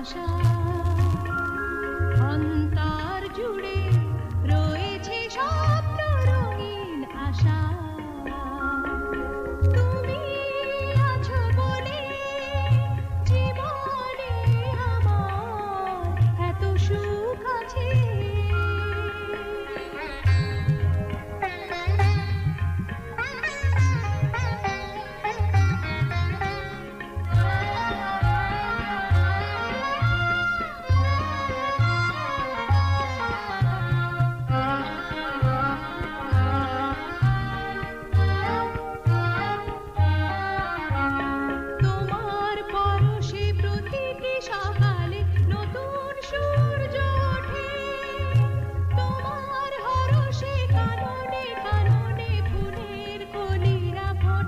আশা অন্তর জুড়ে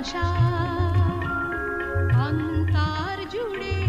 आशा अन्तार्जुडे